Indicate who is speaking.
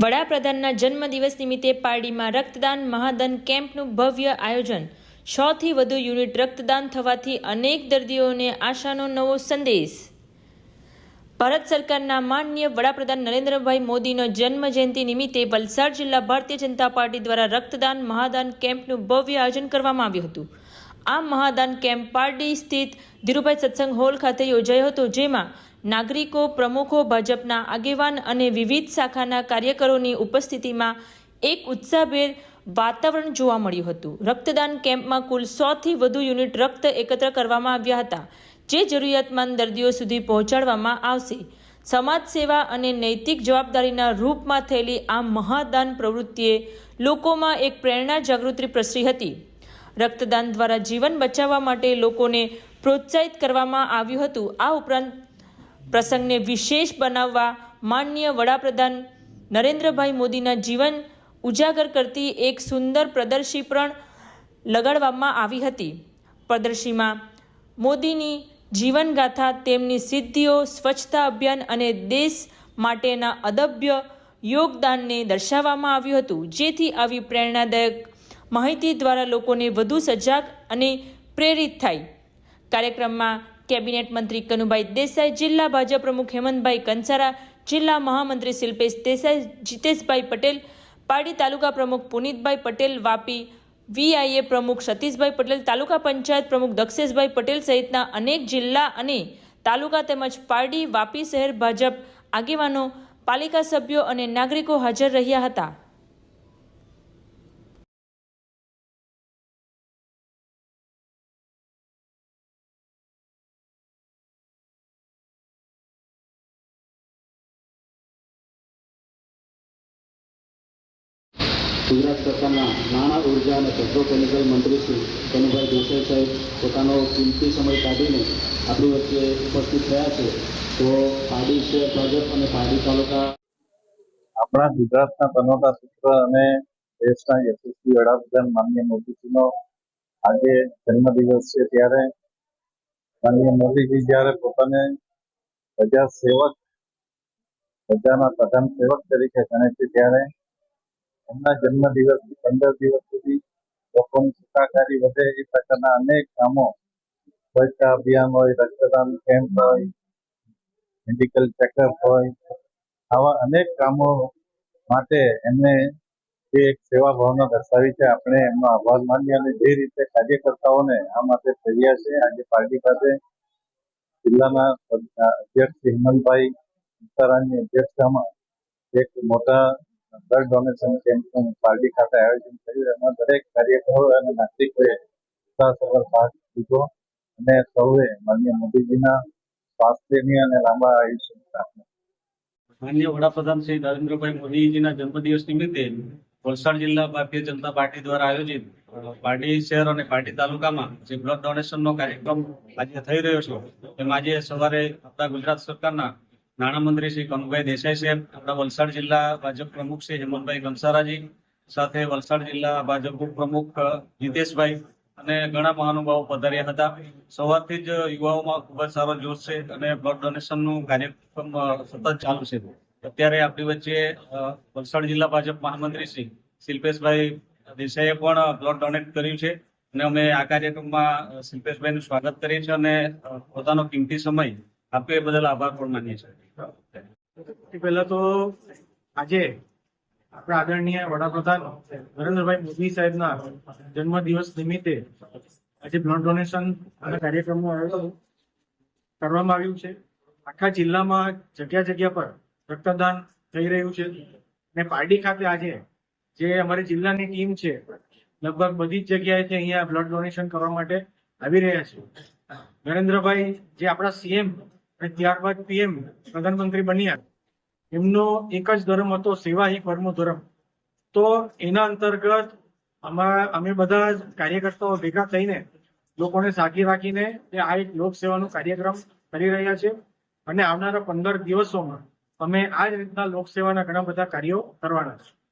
Speaker 1: વડાપ્રધાનના જન્મદિવસ નિમિત્તે પારડીમાં રક્તદાન મહાદન કેમ્પનું ભવ્ય આયોજન. સો થી વધુ યુનિટ રક્તદાન થવાથી અનેક દર્દીઓને આશાનો નવો સંદેશ. ભારત સરકારના માનનીય વડાપ્રધાન નરેન્દ્રભાઈ મોદીનો જન્મ જયંતિ નિમિત્તે વલસાડ જિલ્લા ભારતીય જનતા પાર્ટી દ્વારા રક્તદાન મહાદાન કેમ્પનું ભવ્ય આયોજન કરવામાં આવ્યું હતું. આ મહાદાન કેમ્પ પારડી સ્થિત ધીરુભાઈ સત્સંગ હોલ ખાતે યોજાયો હતો, જેમાં નાગરિકો, પ્રમુખો, ભાજપના આગેવાન અને વિવિધ શાખાના કાર્યકરોની ઉપસ્થિતિમાં એક ઉત્સાહભેર વાતાવરણ જોવા મળ્યું હતું. રક્તદાન કેમ્પમાં કુલ સોથી વધુ યુનિટ રક્ત એકત્ર કરવામાં આવ્યા હતા, જે જરૂરિયાતમંદ દર્દીઓ સુધી પહોંચાડવામાં આવશે. સમાજ સેવા અને નૈતિક જવાબદારીના રૂપમાં થયેલી આ મહાદાન પ્રવૃત્તિએ લોકોમાં એક પ્રેરણા જાગૃતિ પ્રસરી હતી. રક્તદાન દ્વારા જીવન બચાવવા માટે લોકોને પ્રોત્સાહિત કરવામાં આવ્યું હતું. આ ઉપરાંત પ્રસંગને વિશેષ બનાવવા માનનીય વડાપ્રધાન નરેન્દ્રભાઈ મોદીના જીવન ઉજાગર કરતી એક સુંદર પ્રદર્શી પણ લગાડવામાં આવી હતી. પ્રદર્શીમાં મોદીની જીવનગાથા, તેમની સિદ્ધિઓ, સ્વચ્છતા અભિયાન અને દેશ માટેના અદભ્ય યોગદાનને દર્શાવવામાં આવ્યું હતું. જેથી આવી પ્રેરણાદાયક માહિતી દ્વારા લોકોને વધુ સજાગ અને પ્રેરિત થાય. કાર્યક્રમમાં કેબિનેટ મંત્રી કનુભાઈ દેસાઈ, જિલ્લા ભાજપ પ્રમુખ હેમંતભાઈ કંસારા, જિલ્લા મહામંત્રી શિલ્પેશ દેસાઈ, જીતેશભાઈ પટેલ પારડી તાલુકા પ્રમુખ પુનિતભાઈ પટેલ, વાપી વીઆઈએ પ્રમુખ સતીશભાઈ પટેલ, તાલુકા પંચાયત પ્રમુખ દક્ષેશભાઈ પટેલ સહિતના અનેક જિલ્લા અને તાલુકા તેમજ પારડી, વાપી શહેર ભાજપ આગેવાનો, પાલિકા સભ્યો અને નાગરિકો હાજર રહ્યા હતા.
Speaker 2: ગુજરાત સરકારના નાણાં ઊર્જા અને પેટ્રોકેમિકલ મંત્રી શ્રી કનુભાઈ દેસાઈ સાહેબ પોતાનો કિંમતી સમય કાઢીને આપણી વચ્ચે ઉપસ્થિત થયા છે. તો પાડી શહેર ભાજપ અને પાડી તાલુકા
Speaker 3: આપણા ગુજરાતના બનોતા સૂત્ર અને દેશના યશસ્વી વડાપ્રધાન માનનીય મોદીજીનો આજે જન્મદિવસ છે ત્યારે. માનનીય મોદીજી જ્યારે પોતાને પ્રજા સેવક પ્રજાના પ્રધાન સેવક તરીકે ગણે છે ત્યારે એમના જન્મદિવસથી પંદર દિવસ સુધી લોકોની સુખાકારી વધે એ પ્રકારના અનેક કામો સ્વચ્છતા અભિયાન હોય, રક્તદાન કેમ્પ હોય મેડિકલ ચેકઅપ હોય, આવા અનેક કામો માટે એમને જે એક સેવા ભાવના દર્શાવી છે, આપણે એમનો આભાર માનીએ અને જે રીતે કાર્યકર્તાઓને આ માટે પ્રેર્યા છે, આજે પાર્ટી પાસે જિલ્લાના અધ્યક્ષ હિમલભાઈ વિસ્તારાની અધ્યક્ષતામાં એક મોટા બ્લડ ડોનેશન કેમ્પનું પાર્ટી ખાતે આયોજન કર્યું એમાં દરેક કાર્યકરો અને નાગરિકોએ ઉત્સાહસભર ભાગ લીધો અને સૌએ માન્ય મોદીજીના સ્વાસ્થ્યની અને લાંબા આયુષ્યની પ્રાર્થના
Speaker 4: માન્ય વડાપ્રધાન શ્રી નરેન્દ્રભાઈ મોદીજીના જન્મદિવસ નિમિત્તે વલસાડ જિલ્લા ભારતીય જનતા પાર્ટી દ્વારા આયોજિત પાર્ટી શહેર અને પાર્ટી તાલુકામાં જે બ્લડ ડોનેશનનો કાર્યક્રમ આજે થઈ રહ્યો છે તેમાં આજે સવારે આપણા ગુજરાત સરકારના નાણામંત્રી શ્રી કનુભાઈ દેસાઈ સાહેબ આપણા વલસાડ જિલ્લા ભાજપ પ્રમુખ શ્રી હેમંતભાઈ કંસારાજી સાથે વલસાડ જિલ્લા ભાજપ ઉપપ્રમુખ અ, જીતેશભાઈ અને ઘણા મહાનુભાવો પધાર્યા હતા. સવારથી જ યુવાઓમાં ખૂબ જ સારો જોશ છે અને બ્લડ ડોનેશનનું કાર્યક્રમ સતત ચાલુ છે. અત્યારે આપણી વચ્ચે વલસાડ જિલ્લા ભાજપ મહામંત્રી શ્રી શિલ્પેશભાઈ દેસાઈએ પણ બ્લડ ડોનેટ કર્યું છે અને અમે આ કાર્યક્રમમાં શિલ્પેશભાઈનું સ્વાગત કરીએ છીએ અને પોતાનો કિંમતી સમય આપ્યો એ બદલ આભાર પણ માનીએ છીએ.
Speaker 5: પહેલા તો આજે આપણા આદરણીય વડાપ્રધાન નરેન્દ્રભાઈ મોદી સાહેબના જન્મદિવસ નિમિત્તે આજે બ્લડ ડોનેશન કાર્યક્રમનું આયોજન કરવામાં આવ્યું છે. આખા જિલ્લામાં જગ્યા જગ્યા પર રક્તદાન થઈ રહ્યું છે. ને પારડી ખાતે આજે જે અમારી જિલ્લાની ટીમ છે, લગભગ બધી જ જગ્યાએથી અહીંયા બ્લડ ડોનેશન કરવા માટે આવી રહ્યા છે. નરેન્દ્રભાઈ, જે આપણા સીએમ અને ત્યારબાદ પીએમ પ્રધાનમંત્રી બન્યા. એમનો એક જ ધર્મ હતો સેવા, એક પરમો ધર્મ. તો એના અંતર્ગત અમારા, અમે બધા જ કાર્યકર્તાઓ ભેગા થઈને લોકોને સાગી રાખીને આ એક લોકસેવાનો કાર્યક્રમ કરી રહ્યા છે. અને આવનારા પંદર દિવસોમાં અમે આ જ રીતના લોકસેવાના ઘણા બધા કાર્યો કરવાના છે.